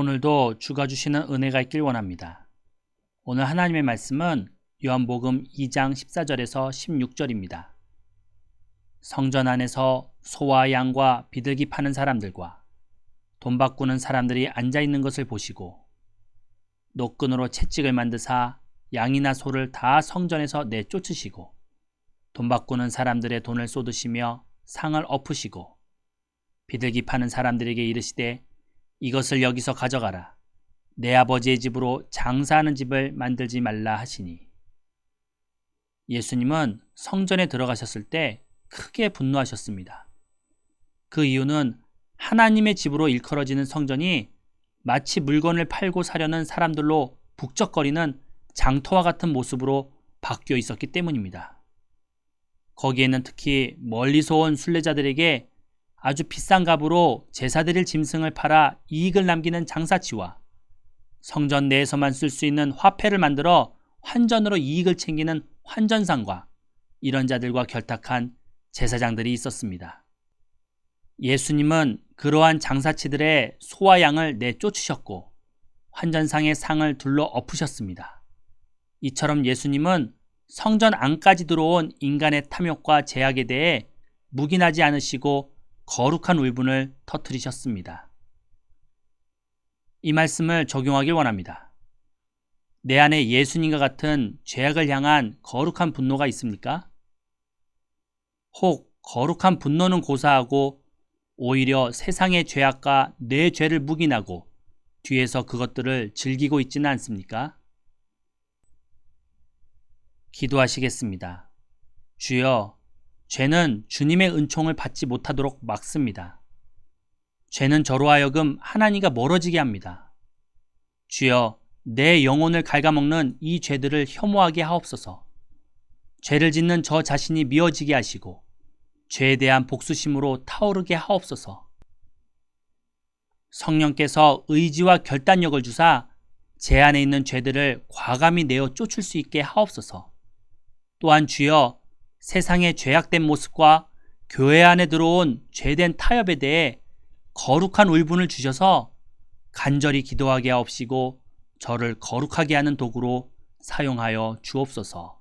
오늘도 주가 주시는 은혜가 있길 원합니다. 오늘 하나님의 말씀은 요한복음 2장 14절에서 16절입니다. 성전 안에서 소와 양과 비둘기 파는 사람들과 돈 바꾸는 사람들이 앉아 있는 것을 보시고 노끈으로 채찍을 만드사 양이나 소를 다 성전에서 내쫓으시고 돈 바꾸는 사람들의 돈을 쏟으시며 상을 엎으시고 비둘기 파는 사람들에게 이르시되 이것을 여기서 가져가라. 내 아버지의 집으로 장사하는 집을 만들지 말라 하시니. 예수님은 성전에 들어가셨을 때 크게 분노하셨습니다. 그 이유는 하나님의 집으로 일컬어지는 성전이 마치 물건을 팔고 사려는 사람들로 북적거리는 장터와 같은 모습으로 바뀌어 있었기 때문입니다. 거기에는 특히 멀리서 온 순례자들에게 아주 비싼 값으로 제사드릴 짐승을 팔아 이익을 남기는 장사치와 성전 내에서만 쓸 수 있는 화폐를 만들어 환전으로 이익을 챙기는 환전상과 이런 자들과 결탁한 제사장들이 있었습니다. 예수님은 그러한 장사치들의 소와 양을 내쫓으셨고 환전상의 상을 둘러 엎으셨습니다. 이처럼 예수님은 성전 안까지 들어온 인간의 탐욕과 제약에 대해 묵인하지 않으시고 거룩한 울분을 터뜨리셨습니다. 이 말씀을 적용하길 원합니다. 내 안에 예수님과 같은 죄악을 향한 거룩한 분노가 있습니까? 혹 거룩한 분노는 고사하고 오히려 세상의 죄악과 내 죄를 묵인하고 뒤에서 그것들을 즐기고 있지는 않습니까? 기도하시겠습니다. 주여, 죄는 주님의 은총을 받지 못하도록 막습니다. 죄는 저로 하여금 하나님과 멀어지게 합니다. 주여, 내 영혼을 갉아먹는 이 죄들을 혐오하게 하옵소서. 죄를 짓는 저 자신이 미워지게 하시고 죄에 대한 복수심으로 타오르게 하옵소서. 성령께서 의지와 결단력을 주사 제 안에 있는 죄들을 과감히 내어 쫓을 수 있게 하옵소서. 또한 주여 세상의 죄악된 모습과 교회 안에 들어온 죄된 타협에 대해 거룩한 울분을 주셔서 간절히 기도하게 하옵시고 저를 거룩하게 하는 도구로 사용하여 주옵소서.